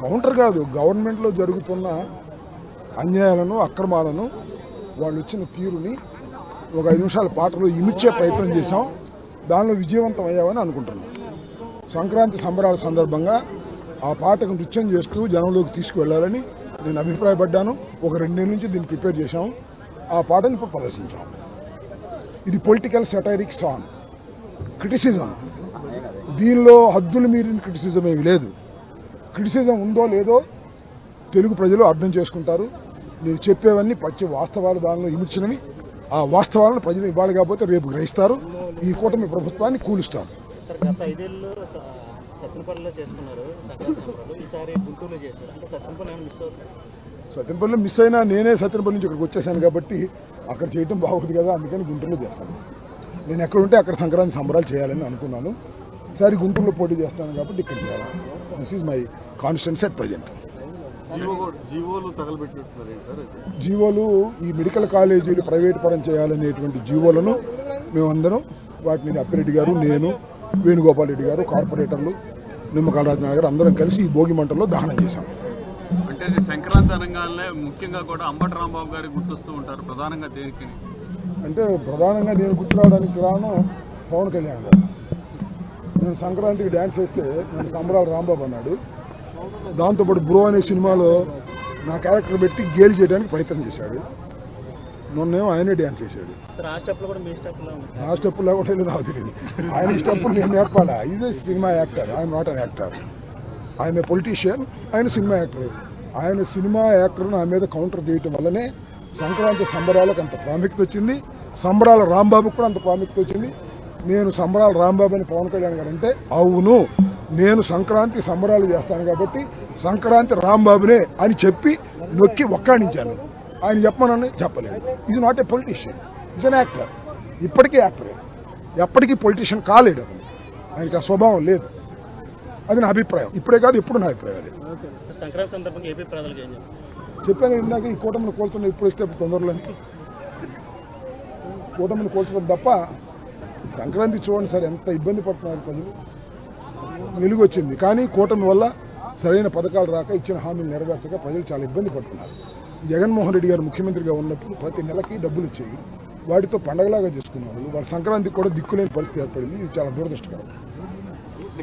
Counter కాదు గవర్నమెంట్లో జరుగుతున్న అన్యాయాలను అక్రమాలను వాళ్ళు వచ్చిన తీరుని ఒక ఐదు నిమిషాల పాటలో ఇమిచ్చే ప్రయత్నం చేశాం. దానిలో విజయవంతం అయ్యామని అనుకుంటున్నాం. సంక్రాంతి సంబరాల సందర్భంగా ఆ పాటకు నృత్యం చేస్తూ జనంలోకి తీసుకువెళ్ళాలని నేను అభిప్రాయపడ్డాను. ఒక రెండేళ్ళ నుంచి దీన్ని ప్రిపేర్ చేశాం. ఆ పాటను ఇప్పుడు ఇది పొలిటికల్ సెటైరిక్ సాంగ్. క్రిటిసిజం. దీనిలో హద్దులు మీరిన క్రిటిసిజం ఏమి లేదు. క్రిటిసిజం ఉందో లేదో తెలుగు ప్రజలు అర్థం చేసుకుంటారు. నేను చెప్పేవన్నీ పచ్చి వాస్తవాలు దానిలో ఇమిడ్చినవి. ఆ వాస్తవాలను ప్రజలు ఇవ్వాలి కాకపోతే రేపు గ్రహిస్తారు. ఈ కూటమి ప్రభుత్వాన్ని కూలుస్తారు. సార్ గత ఐదేళ్ళు స- సత్తెనపల్లిలో చేసుకున్నారు సంక్రాంతి సంబరాలు ఈసారి గుంటూరులో చేశారు. అంటే సత్తెనపల్లి ఏమైనా మిస్ అయినా నేనే సత్యనపల్లి నుంచి ఇక్కడికి వచ్చేసాను కాబట్టి అక్కడ చేయటం బాగుంది కదా అందుకని గుంటూరులో చేస్తాను. నేను ఎక్కడ ఉంటే అక్కడ సంక్రాంతి సంబరాలు చేయాలని అనుకున్నాను. సరే గుంటూరులో పోటీ చేస్తాను కాబట్టి ఇక్కడ this is my conscience at present జీవోలు ఈ మెడికల్ కాలేజీలు ప్రైవేట్ పరం చేయాలనేటువంటి జీవోలను మేమందరం వాటిని అప్పిరెడ్డి గారు నేను వేణుగోపాల్ రెడ్డి గారు కార్పొరేటర్లు నిమ్మకాల రాజనాథ్ గారు అందరం కలిసి ఈ భోగి మంటల్లో దహనం చేశాం. అంటే సంక్రాంతి అనగానే ముఖ్యంగా కూడా అంబటి రాంబాబు గారి గుర్తొస్తూ ఉంటారు ప్రధానంగా దేనికి అంటే ప్రధానంగా నేను గుర్తురావడానికి కారణం పవన్ కళ్యాణ్ గారు. నేను సంక్రాంతికి డ్యాన్స్ వేస్తే నేను సంబరాలు రాంబాబు అన్నాడు. దాంతోపాటు బ్రో అనే సినిమాలో నా క్యారెక్టర్ పెట్టి గేలి చేయడానికి ప్రయత్నం చేశాడు. మొన్నేమో ఆయనే డ్యాన్స్ చేశాడు. నా స్టెప్ లేకుండా నాకు తెలియదు. ఆయన స్టెప్పులు నేను నేర్పాలా? ఇదే సినిమా యాక్టర్. ఆయన నాట్ అన్ యాక్టర్. ఆయన పొలిటీషియన్ ఆయన సినిమా యాక్టర్. ఆయన సినిమా యాక్టర్ నా మీద కౌంటర్ చేయటం వల్లనే సంక్రాంతి సంబరాలకు అంత ప్రాముఖ్యత వచ్చింది. సంబరాల రాంబాబుకు కూడా అంత ప్రాముఖ్యత వచ్చింది. నేను సంబరాల రాంబాబు అని పవన్ కళ్యాణ్ గారు అంటే అవును నేను సంక్రాంతి సంబరాలు చేస్తాను కాబట్టి సంక్రాంతి రాంబాబునే అని చెప్పి నొక్కి ఒక్కాడించాను ఆయన చెప్పమనని చెప్పలేదు. ఇది not a politician is an actor ఇప్పటికీ యాక్టరే ఎప్పటికీ పొలిటీషియన్ కాలేడు అతను. ఆయనకి ఆ స్వభావం లేదు. అది నా అభిప్రాయం. ఇప్పుడే కాదు ఎప్పుడు నా అభిప్రాయం అది. సార్. సంక్రాంతి సందర్భంగా ఏపీ ప్రజలకు ఏం చెప్తారు చెప్పాను ఇందాక ఈ కూటమిని కోల్చున్న ఇప్పుడు అప్పుడు తొందరలో కూటమిని కోల్చడం తప్ప సంక్రాంతి చూడండి సార్ ఎంత ఇబ్బంది పడుతున్నారు ప్రజలు. వెలుగు వచ్చింది కానీ కూటమి వల్ల సరైన పథకాలు రాక ఇచ్చిన హామీలు నెరవేర్చక ప్రజలు చాలా ఇబ్బంది పడుతున్నారు. జగన్మోహన్ రెడ్డి గారు ముఖ్యమంత్రిగా ఉన్నప్పుడు ప్రతి నెలకి డబ్బులు ఇచ్చేవి. వాటితో పండగలాగా చేసుకునేవాళ్ళు వాళ్ళ. సంక్రాంతికి కూడా దిక్కులేని పరిస్థితి ఏర్పడింది. ఇది చాలా దురదృష్టకరం.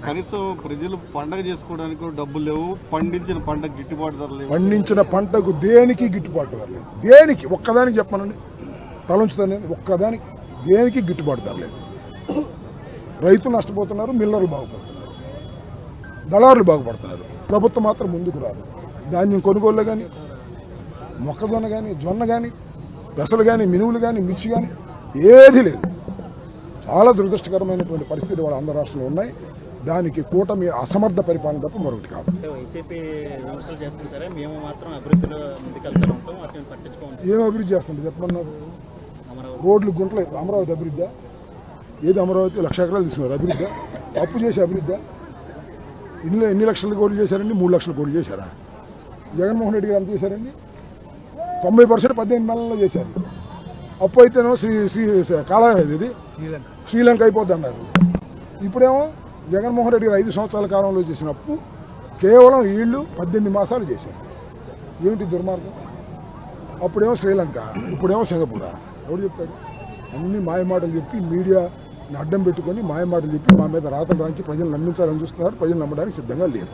కనీసం ప్రజలు పండగ చేసుకోవడానికి డబ్బులు లేవు. పండించిన పంట గిట్టుబాటు ధర లేవు. పండించిన పంటకు దేనికి గిట్టుబాటు ధర లేదు దేనికి? ఒక్కదానికి చెప్పమనండి. తలంచుతాను ఒక్కదానికి దేనికి గిట్టుబాటు ధర లేదు రైతులు నష్టపోతున్నారు మిల్లర్లు బాగుపడుతున్నారు. దళారులు బాగుపడుతున్నారు. ప్రభుత్వం మాత్రం ముందుకు రాదు. ధాన్యం కొనుగోలు కానీ మొక్కజొన్న కానీ జొన్న కానీ పెసలు కానీ మినువులు కానీ మిర్చి కానీ ఏది లేదు. చాలా దురదృష్టకరమైనటువంటి పరిస్థితులు వాళ్ళ ఆంధ్ర రాష్ట్రంలో ఉన్నాయి. దానికి కూటమి అసమర్థ పరిపాలన తప్ప మరొకటి కాదు. ఏం అభివృద్ధి చేస్తుంది అమరావతి. రోడ్లు గుంటలు అమరావతి అభివృద్ధి ఏది అమరావతి లక్ష ఎకరాలు తీసుకున్నారు? అభివృద్ధి? అప్పు చేసి అభివృద్ధి? ఇన్ని ఎన్ని లక్షల కోట్లు చేశారండి? మూడు లక్షల కోట్లు చేశారా? జగన్మోహన్ రెడ్డి గారు ఎంత చేశారండి? తొంభై పర్సెంట్ పద్దెనిమిది నెలల్లో చేశారు. అప్పు అయితేనో శ్రీ శ్రీ కాళ ఇది శ్రీలంక. అయిపోద్ది అన్నారు ఇప్పుడేమో జగన్మోహన్ రెడ్డి గారు ఐదు సంవత్సరాల కాలంలో చేసిన అప్పు కేవలం వీళ్ళు పద్దెనిమిది మాసాలు చేశారు. ఏమిటి దుర్మార్గం? అప్పుడేమో శ్రీలంక ఇప్పుడేమో సింగపూర్. ఎవరు చెప్తాడు? అన్ని మాయమాటలు చెప్పి మీడియా అడ్డం పెట్టుకొని మాయమాటలు చెప్పి మా మీద రాతలు రాంచి ప్రజలు నమ్మించాలని చూస్తున్నారు. ప్రజలు నమ్మడానికి సిద్ధంగా లేరు.